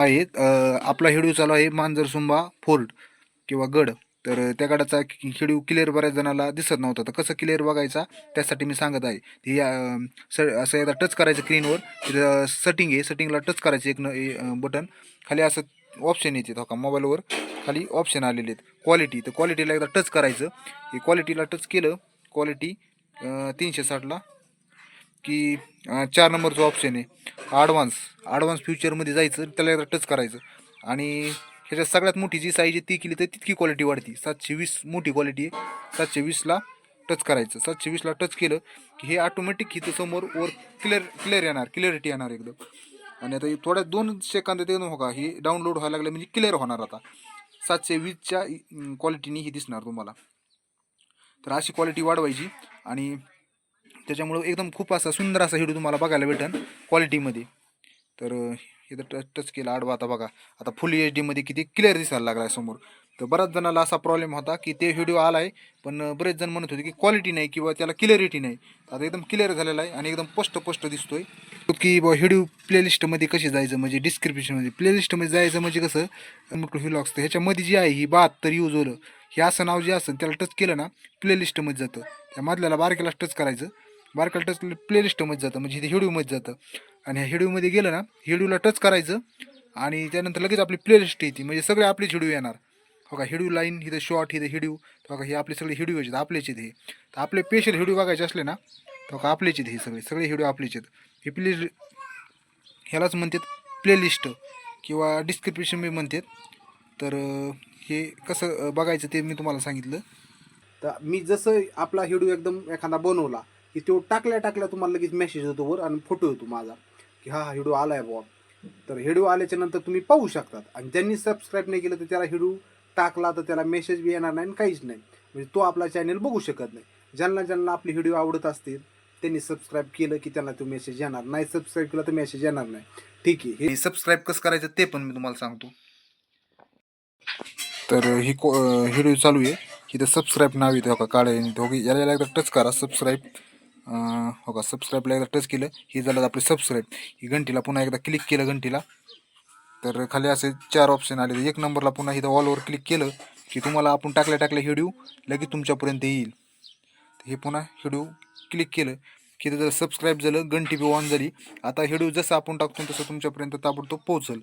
आहे आपला हेडू चालू आहे मांजरसुंबा फोर्ट किंवा गड. तर त्या गडाचा हिडिओ क्लिअर बऱ्याच जणाला दिसत नव्हता. तर कसं क्लिअर बघायचा? त्यासाठी मी सांगत आहे. ती स असं एकदा टच करायचं स्क्रीनवर. तिथं सेटिंग आहे. सेटिंगला टच करायचं एक न बटन खाली असं ऑप्शन येते हो का मोबाईलवर खाली ऑप्शन आलेले आहेत. क्वालिटी तर क्वालिटीला एकदा टच करायचं. हे क्वालिटीला टच केलं. क्वालिटी तीनशे साठला. की चार नंबरचं ऑप्शन आहे. ॲडव्हान्स ॲडव्हान्स फ्युचरमध्ये जायचं त्याला एकदा टच करायचं. आणि ह्याच्यात सगळ्यात मोठी जी साईज आहे ती केली तर तितकी क्वालिटी वाढती. सातशे वीस मोठी क्वालिटी आहे. सातशे वीसला टच करायचं. सातशे वीसला टच केलं की हे ऑटोमॅटिक इथं समोर वर क्लिअर क्लिअर येणार क्लिअरिटी येणार एकदम. आणि आता थोड्या दोन सेकंद ते हो का हे डाउनलोड व्हायला लागलं म्हणजे क्लिअर होणार आता. सातशे वीसच्या क्वालिटीने ही दिसणार तुम्हाला. तर अशी क्वालिटी वाढवायची. आणि त्याच्यामुळं एकदम खूप असा सुंदर असा हिडू तुम्हाला बघायला भेटेल क्वालिटीमध्ये तर हे इथं टच टच केला आडवा आता बघा. आता फुल एच डीमध्ये किती क्लिअर दिसायला लागला आहे समोर. तर बऱ्याच जणाला असा प्रॉब्लेम होता की ते व्हिडिओ आला आहे पण बरेच जण म्हणत होते की क्वालिटी नाही किंवा त्याला क्लिअरिटी नाही. आता एकदम क्लिअर झालेला आहे आणि एकदम स्पष्ट स्पष्ट दिसतोय. की बुवा व्हिडिओ प्लेलिस्टमध्ये कशी जायचं? म्हणजे डिस्क्रिप्शनमध्ये प्लेलिस्टमध्ये जायचं म्हणजे कसं? म्हटलं हिलॉक्स तर ह्याच्यामध्ये जी आहे ही बहात्तर यूज होलं हे असं नाव जे असेल त्याला टच केलं ना प्लेलिस्टमध्ये जातं. त्या मधल्याला बारकेला टच करायचं. बारकेला टच प्लेलिस्टमध्ये जातं म्हणजे इथे हिडिओमध्ये जातं. आणि ह्या हिडिओमध्ये गेलं ना हिडिओला टच करायचं आणि त्यानंतर लगेच आपली प्लेलिस्ट येते म्हणजे सगळे आपलेच हिडिओ येणार. हो का हिडिओ लाईन इथं शॉर्ट इथं हिडिओ हो का हे आपले सगळे हिडिओ आहेत आपलेच आहेत हे. तर आपले स्पेशल हिडिओ बघायचे असले ना तर का आपलेच आहेत हे सगळे सगळे हिडिओ आपलेच आहेत. हे प्ले ह्यालाच म्हणतात प्लेलिस्ट किंवा डिस्क्रिप्शन मी म्हणतात. तर हे कसं बघायचं ते मी तुम्हाला सांगितलं. तर मी जसं आपला हेडू एकदम एखादा बनवला की तो टाकल्या टाकल्या तुम्हाला लगेच मेसेज होतो वर आणि फोटो येतो माझा. की हा हा व्हिडिओ आला आहे बुवा. तर हिडू आल्याच्यानंतर तुम्ही पाहू शकतात. आणि ज्यांनी सबस्क्राईब नाही केलं तर त्याला हिडू टाकला तर त्याला मेसेज बी येणार नाही आणि काहीच नाही. म्हणजे तो आपला चॅनल बघू शकत नाही. ज्यांना ज्यांना आपली व्हिडिओ आवडत असतील त्यांनी सबस्क्राईब केलं की त्यांना तो मेसेज येणार. नाही सबस्क्राईब केला तर मेसेज येणार नाही. ठीक आहे. हे सबस्क्राईब कसं करायचं ते पण मी तुम्हाला सांगतो. तर ही को व्हिडिओ चालू आहे. इथं सबस्क्राईब नाव येतं हो का काळे याला एकदा टच करा सबस्क्राईब हो का सबस्क्राईबला एकदा टच केलं हे झालं आपलं सबस्क्राईब ही घंटीला पुन्हा एकदा क्लिक केलं घंटीला. तर खाली असे चार ऑप्शन आले. एक नंबरला पुन्हा इथं ऑलवर क्लिक केलं की तुम्हाला आपण टाकल्या टाकल्या व्हिडिओ लगेच तुमच्यापर्यंत येईल. हे पुन्हा व्हिडिओ क्लिक केलं की जर सबस्क्राईब झालं घंटी बी ऑन झाली आता व्हिडिओ जसं आपण टाकतो तसं तुमच्यापर्यंत ताबडतोब पोहोचल.